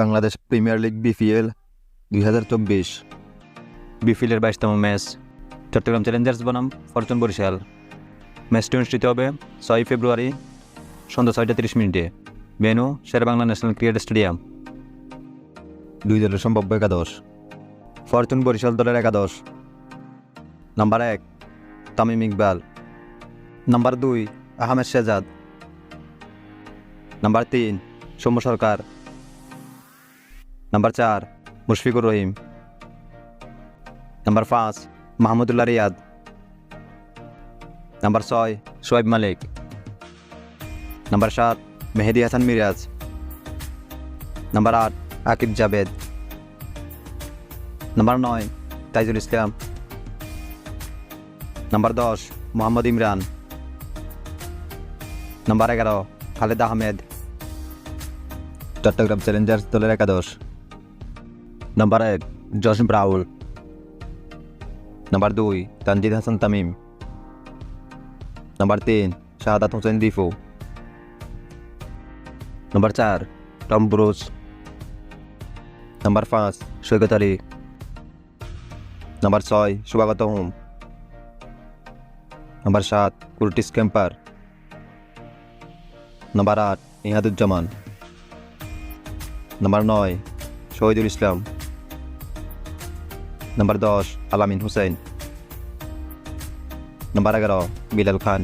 Bangladesh premier league BPL দুই হাজার চব্বিশ। বিপিএলের বাইশতম ম্যাচ, চট্টগ্রাম চ্যালেঞ্জার্স বনাম ফরচুন বরিশাল। ম্যাচটি অনুষ্ঠিত হবে ছয় ফেব্রুয়ারি সন্ধ্যা ছয়টা তিরিশ মিনিটে। Venue Sher Bangla national cricket stadium. দুই দলের সম্ভাব্য একাদশ, ফরচুন বরিশাল দলের একাদশ। নাম্বার এক, তামিম ইকবাল। নাম্বার দুই, আহমেদ শেজাদ। নাম্বার তিন, সৌম্য সরকার। নাম্বার চার মুশফিকুর রহিম নাম্বার পাঁচ মাহমুদুল্লাহ রিয়াদ নাম্বার ছয় শোয়েব মালিক নাম্বার সাত মেহেদি হাসান মিরাজ নাম্বার আট আকিব জাবেদ নাম্বার নয় তাইজুল ইসলাম নাম্বার দশ মোহাম্মদ ইমরান নাম্বার এগারো খালেদ আহমেদ চট্টগ্রাম চ্যালেঞ্জার্স দলের একাদশ। নাম্বার এক জসিম রাহুল নাম্বার দুই তানজিদ হাসান তামিম নাম্বার তিন শাহাদাত হোসেন দিফু নাম্বার চার টম ব্রুস নাম্বার পাঁচ সৈকত আলী নাম্বার ছয় শুভাগত হোম নাম্বার সাত কুর্টিস ক্যাম্পার নাম্বার আট ইহাদুজ্জামান নাম্বার নয় শহীদুল ইসলাম নাম্বার দশ আলামিন হুসেন নম্বর এগারো বিলাল খান